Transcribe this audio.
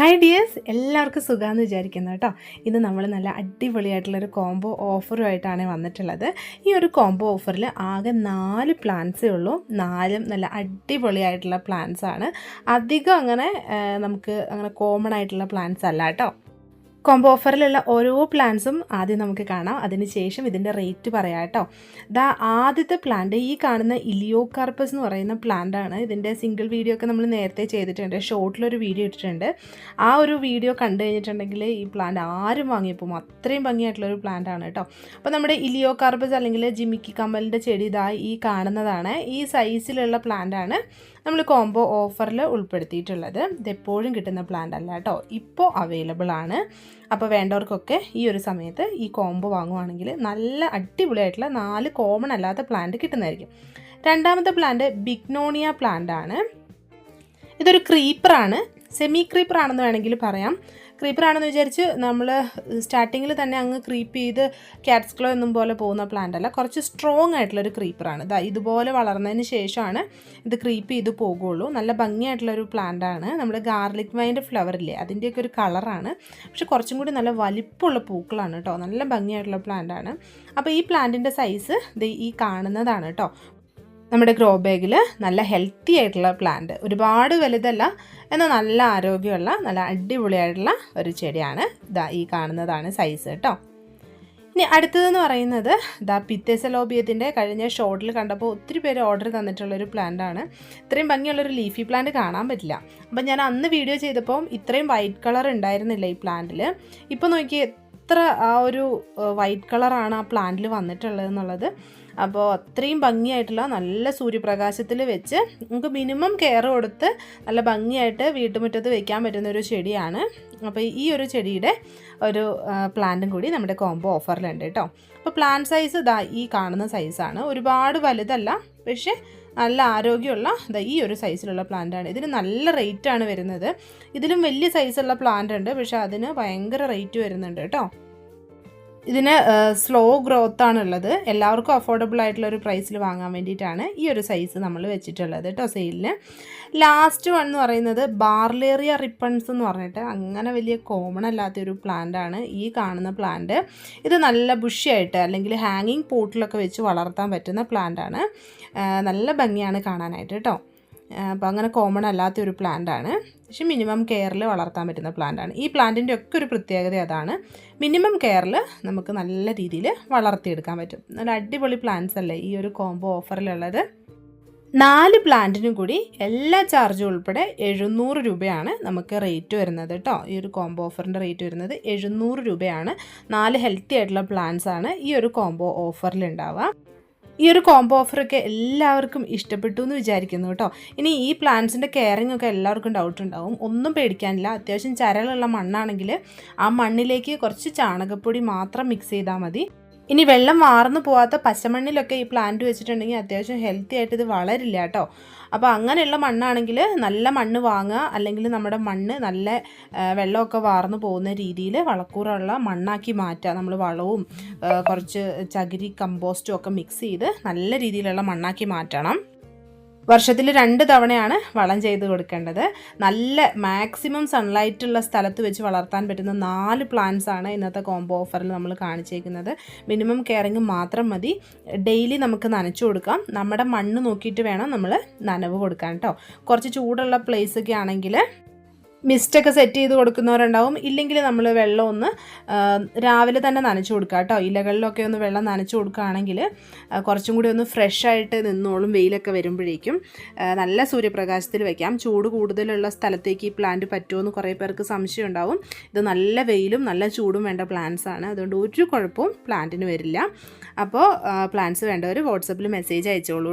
Hi dears എല്ലാവർക്കും സുഖമാണെന്ന് വിചാരിക്കുന്നു കേട്ടോ. ഇന്ന് നമ്മൾ നല്ല അടിപൊളിയായിട്ടുള്ളൊരു കോംബോ ഓഫറുമായിട്ടാണ് വന്നിട്ടുള്ളത്. ഈ ഒരു കോംബോ ഓഫറിൽ ആകെ നാല് പ്ലാൻസേ ഉള്ളൂ. നാലും നല്ല അടിപൊളിയായിട്ടുള്ള പ്ലാൻസാണ് അധികം അങ്ങനെ നമുക്ക് അങ്ങനെ കോമൺ ആയിട്ടുള്ള പ്ലാൻസ് അല്ല കേട്ടോ. കോംബോ ഓഫറിലുള്ള ഓരോ പ്ലാൻസും ആദ്യം നമുക്ക് കാണാം. അതിന് ശേഷം ഇതിന്റെ റേറ്റ് പറയാം കേട്ടോ. ദാ ആദ്യത്തെ പ്ലാന്റ് ഈ കാണുന്ന ഇലിയോ കാർപ്പസ് എന്ന് പറയുന്ന പ്ലാന്റ് ആണ്. ഇതിന്റെ സിംഗിൾ വീഡിയോ ഒക്കെ നമ്മൾ നേരത്തെ ചെയ്തിട്ടുണ്ട്. ഷോർട്ടിലൊരു വീഡിയോ ഇട്ടിട്ടുണ്ട്. ആ ഒരു വീഡിയോ കണ്ടു കഴിഞ്ഞിട്ടുണ്ടെങ്കിൽ ഈ പ്ലാന്റ് ആരും വാങ്ങിയപ്പോൾ അത്രയും ഭംഗിയായിട്ടുള്ളൊരു പ്ലാന്റ് ആണ് കേട്ടോ. അപ്പോൾ നമ്മുടെ ഇലിയോ കാർപ്പസ് അല്ലെങ്കിൽ ജിമിക്കി കമ്മലിന്റെ ചെടി ഇതായി ഈ കാണുന്നതാണ്. ഈ സൈസിലുള്ള പ്ലാന്റ് ആണ്. നമ്മൾ കോംബോ ഓഫറിൽ ഉൾപ്പെടുത്തിയിട്ടുള്ളത്. ഇതെപ്പോഴും കിട്ടുന്ന പ്ലാന്റ് അല്ല കേട്ടോ ഇപ്പോൾ അവൈലബിൾ ആണ്. അപ്പോൾ വേണ്ടവർക്കൊക്കെ ഈ ഒരു സമയത്ത് ഈ കോംബോ വാങ്ങുവാണെങ്കിൽ നല്ല അടിപൊളിയായിട്ടുള്ള നാല് കോമൺ അല്ലാത്ത പ്ലാന്റ് കിട്ടുന്നതായിരിക്കും. രണ്ടാമത്തെ പ്ലാന്റ് ബിഗ്നോണിയ പ്ലാന്റ് ആണ്. ഇതൊരു ക്രീപ്പറാണ് സെമി ക്രീപ്പർ ആണെന്ന് വേണമെങ്കിൽ പറയാം. ക്രീപ്പർ ആണെന്ന് വിചാരിച്ച് നമ്മൾ സ്റ്റാർട്ടിങ്ങിൽ തന്നെ അങ്ങ് ക്രീപ്പ് ചെയ്ത് ക്യാറ്റ്സ് ക്ലോ എന്നും പോലെ പോകുന്ന പ്ലാന്റ് അല്ല കുറച്ച് സ്ട്രോങ് ആയിട്ടുള്ളൊരു ക്രീപ്പറാണ്. ഇതാ ഇതുപോലെ വളർന്നതിന് ശേഷമാണ് ഇത് ക്രീപ്പ് ചെയ്ത് പോകുള്ളൂ. നല്ല ഭംഗിയായിട്ടുള്ളൊരു പ്ലാന്റ് ആണ് നമ്മുടെ ഗാർലിക് വൈന്റെ ഫ്ലവർ ഇല്ലേ അതിന്റെയൊക്കെ ഒരു കളറാണ്. പക്ഷെ കുറച്ചും കൂടി നല്ല വലിപ്പമുള്ള പൂക്കളാണ് കേട്ടോ. നല്ല ഭംഗിയായിട്ടുള്ള പ്ലാന്റ് ആണ് അപ്പോൾ ഈ പ്ലാന്റിന്റെ സൈസ് ഇത് ഈ കാണുന്നതാണ് കേട്ടോ. നമ്മുടെ ഗ്രോ ബാഗിൽ നല്ല ഹെൽത്തി ആയിട്ടുള്ള പ്ലാന്റ് ഒരുപാട് വലുതല്ല എന്നാൽ നല്ല ആരോഗ്യമുള്ള നല്ല അടിപൊളിയായിട്ടുള്ള ഒരു ചെടിയാണ് ഇതാ ഈ കാണുന്നതാണ് സൈസ് കേട്ടോ ഇനി അടുത്തതെന്ന് പറയുന്നത് ദാ പിത്തേസലോബിയത്തിന്റെ കഴിഞ്ഞ ഷോട്ടിൽ കണ്ടപ്പോൾ ഒത്തിരി പേര് ഓർഡർ തന്നിട്ടുള്ളൊരു പ്ലാന്റാണ് ഇത്രയും ഭംഗിയുള്ളൊരു ലീഫി പ്ലാന്റ് കാണാൻ പറ്റില്ല. അപ്പം ഞാൻ അന്ന് വീഡിയോ ചെയ്തപ്പോൾ ഇത്രയും വൈറ്റ് കളർ ഉണ്ടായിരുന്നില്ല ഈ പ്ലാന്റിൽ ഇപ്പോൾ നോക്കി എത്ര ആ ഒരു വൈറ്റ് കളറാണ് ആ പ്ലാന്റിൽ വന്നിട്ടുള്ളത് എന്നുള്ളത് അപ്പോൾ അത്രയും ഭംഗിയായിട്ടുള്ള നല്ല സൂര്യപ്രകാശത്തിൽ വെച്ച് നമുക്ക് മിനിമം കെയർ കൊടുത്ത് നല്ല ഭംഗിയായിട്ട് വീട്ടുമുറ്റത്ത് വെക്കാൻ പറ്റുന്ന ഒരു ചെടിയാണ്. അപ്പോൾ ഈ ഒരു ചെടിയുടെ ഒരു പ്ലാന്റും കൂടി നമ്മുടെ കോംബോ ഓഫറിലുണ്ട് കേട്ടോ. അപ്പോൾ പ്ലാന്റ് സൈസ് ഇതാ ഈ കാണുന്ന സൈസാണ്. ഒരുപാട് വലുതല്ല പക്ഷേ നല്ല ആരോഗ്യമുള്ള ഈ ഒരു സൈസിലുള്ള പ്ലാന്റ് ആണ്. ഇതിന് നല്ല റേറ്റ് ആണ് വരുന്നത്. ഇതിലും വലിയ സൈസുള്ള പ്ലാന്റ് ഉണ്ട്. പക്ഷേ അതിന് ഭയങ്കര റേറ്റ് വരുന്നുണ്ട് കേട്ടോ. ഇതിന് സ്ലോ ഗ്രോത്ത് ആണുള്ളത്. എല്ലാവർക്കും അഫോർഡബിൾ ആയിട്ടുള്ള ഒരു പ്രൈസിൽ വാങ്ങാൻ വേണ്ടിയിട്ടാണ് ഈ ഒരു സൈസ് നമ്മൾ വെച്ചിട്ടുള്ളത് കേട്ടോ സെയിലിന് ലാസ്റ്റ് വൺ എന്ന് പറയുന്നത് ബാർലേറിയ റിപ്പൺസ് എന്ന് പറഞ്ഞിട്ട് അങ്ങനെ വലിയ കോമൺ അല്ലാത്തൊരു ആണ് ഈ കാണുന്ന പ്ലാന്റ് ഇത് നല്ല ബുഷിയായിട്ട് അല്ലെങ്കിൽ ഹാങ്ങിങ് പോട്ടിലൊക്കെ വെച്ച് വളർത്താൻ പറ്റുന്ന പ്ലാന്റ് ആണ്. നല്ല ഭംഗിയാണ് കാണാനായിട്ട് കേട്ടോ അപ്പോൾ അങ്ങനെ കോമൺ അല്ലാത്ത ഒരു പ്ലാന്റ് ആണ്. പക്ഷേ മിനിമം കെയറിൽ വളർത്താൻ പറ്റുന്ന പ്ലാന്റ് ആണ്. ഈ പ്ലാന്റിന്റെ ഒക്കെ ഒരു പ്രത്യേകത അതാണ് മിനിമം കെയറിൽ നമുക്ക് നല്ല രീതിയിൽ വളർത്തിയെടുക്കാൻ പറ്റും. നല്ല അടിപൊളി പ്ലാന്റ്സ് അല്ലേ ഈ ഒരു കോംബോ ഓഫറിലുള്ളത് നാല് പ്ലാന്റിനും കൂടി എല്ലാ ചാർജും ഉൾപ്പെടെ എഴുന്നൂറ് രൂപയാണ് നമുക്ക് റേറ്റ് വരുന്നത് കേട്ടോ ഈ ഒരു കോംബോ ഓഫറിന്റെ റേറ്റ് വരുന്നത് എഴുന്നൂറ് രൂപയാണ്. നാല് ഹെൽത്തി ആയിട്ടുള്ള പ്ലാന്റ്സ് ആണ് ഈ ഒരു കോംബോ ഓഫറിൽ ഉണ്ടാവുക. ഈ ഒരു കോംബോ ഓഫറൊക്കെ എല്ലാവർക്കും ഇഷ്ടപ്പെട്ടു എന്ന് വിചാരിക്കുന്നു കേട്ടോ. ഇനി ഈ പ്ലാന്റ്സിന്റെ കെയറിംഗ് ഒക്കെ എല്ലാവർക്കും ഡൗട്ട് ഉണ്ടാവും. ഒന്നും പേടിക്കാനില്ല. അത്യാവശ്യം ചരലുള്ള മണ്ണാണെങ്കിൽ ആ മണ്ണിലേക്ക് കുറച്ച് ചാണകപ്പൊടി മാത്രം മിക്സ് ചെയ്താൽ മതി. ഇനി വെള്ളം വാർന്നു പോവാത്ത പച്ചമണ്ണിലൊക്കെ ഈ പ്ലാന്റ് വെച്ചിട്ടുണ്ടെങ്കിൽ അത്യാവശ്യം ഹെൽത്തി ആയിട്ട് ഇത് വളരില്ല കേട്ടോ. അപ്പോൾ അങ്ങനെയുള്ള മണ്ണാണെങ്കിൽ നല്ല മണ്ണ് വാങ്ങുക അല്ലെങ്കിൽ നമ്മുടെ മണ്ണ് നല്ല വെള്ളമൊക്കെ വാർന്നു പോകുന്ന രീതിയിൽ വളക്കൂറുള്ള മണ്ണാക്കി മാറ്റുക. നമ്മൾ വളവും കുറച്ച് ചകിരി കമ്പോസ്റ്റും ഒക്കെ മിക്സ് ചെയ്ത് നല്ല രീതിയിലുള്ള മണ്ണാക്കി മാറ്റണം. വർഷത്തിൽ രണ്ട് തവണയാണ് വളം ചെയ്ത് കൊടുക്കേണ്ടത്. നല്ല മാക്സിമം സൺലൈറ്റ് ഉള്ള സ്ഥലത്ത് വെച്ച് വളർത്താൻ പറ്റുന്ന നാല് പ്ലാന്റ്സ് ആണ് ഇന്നത്തെ കോംബോ ഓഫറിൽ നമ്മൾ കാണിച്ചേക്കുന്നത്. മിനിമം കെയറിങ് മാത്രം മതി. ഡെയിലി നമുക്ക് നനച്ചു കൊടുക്കാം. നമ്മുടെ മണ്ണ് നോക്കിയിട്ട് വേണം നമ്മൾ നനവ് കൊടുക്കാൻ കേട്ടോ കുറച്ച് ചൂടുള്ള പ്ലേസ് ഒക്കെ ആണെങ്കിൽ മിസ്റ്റൊക്കെ സെറ്റ് ചെയ്ത് കൊടുക്കുന്നവരുണ്ടാവും. ഇല്ലെങ്കിൽ നമ്മൾ വെള്ളം ഒന്ന് രാവിലെ തന്നെ നനച്ചു കൊടുക്കുക കേട്ടോ. ഇലകളിലൊക്കെ ഒന്ന് വെള്ളം നനച്ചു കൊടുക്കുകയാണെങ്കിൽ കുറച്ചും കൂടി ഒന്ന് ഫ്രഷ് ആയിട്ട് നിന്നോളും. വെയിലൊക്കെ വരുമ്പോഴേക്കും നല്ല സൂര്യപ്രകാശത്തിൽ വെക്കാം. ചൂട് കൂടുതലുള്ള സ്ഥലത്തേക്ക് ഈ പ്ലാന്റ് പറ്റുമെന്ന് കുറേ പേർക്ക് സംശയം ഉണ്ടാവും. ഇത് നല്ല വെയിലും നല്ല ചൂടും വേണ്ട പ്ലാന്റ്സ് ആണ്. അതുകൊണ്ട് ഒരു കുഴപ്പവും പ്ലാന്റിന് വരില്ല. അപ്പോൾ പ്ലാന്റ്സ് വേണ്ടവർ വാട്സപ്പിൽ മെസ്സേജ് അയച്ചോളൂ.